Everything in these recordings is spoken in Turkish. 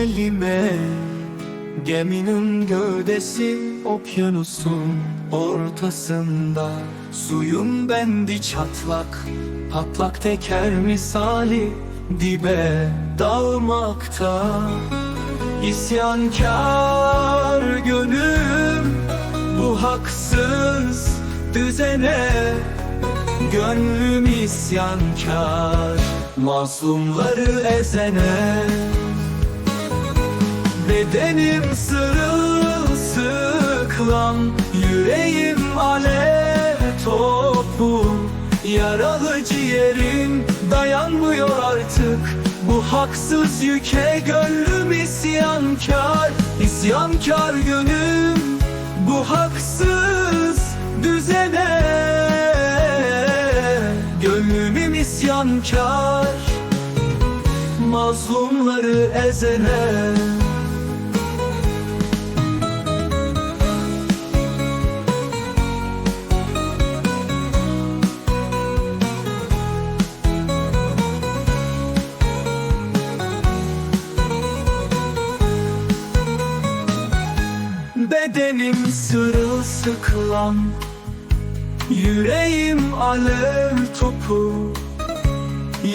elime Geminin gövdesi okyanusun ortasında. Suyun bendi çatlak, patlak teker misali Dibe dalmakta. İsyankar gönlüm bu haksız düzene. Gönlüm isyankar Mazlumları ezene Bedenim sırılsıklam Yüreğim alev topu Yaralı ciğerim dayanmıyor artık. Bu haksız yüke gönlüm isyankar. İsyankar gönlüm bu haksız düzene. Gönlümüm isyankar. Mazlumları ezene Bedenim sırılsıklam Yüreğim alev topu.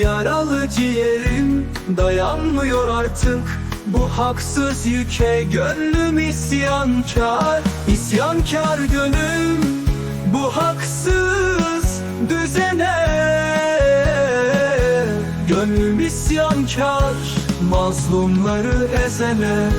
Yaralı ciğerim dayanmıyor artık. Bu haksız yüke gönlüm isyankar İsyankar gönlüm. Bu haksız düzene Gönlüm isyankar mazlumları ezene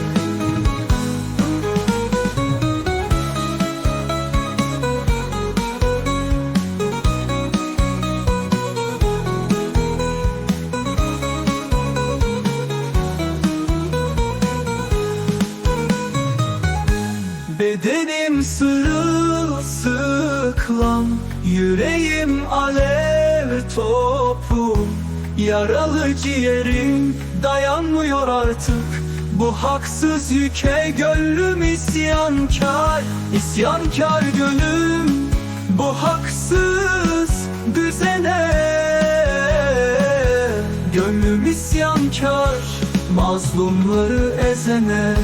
Bedenim sırılsıklam Yüreğim alev topu. Yaralı ciğerim dayanmıyor artık. Bu haksız yüke gönlüm isyankar İsyankar gönlüm. Bu haksız düzene Gönlüm isyankar mazlumları ezene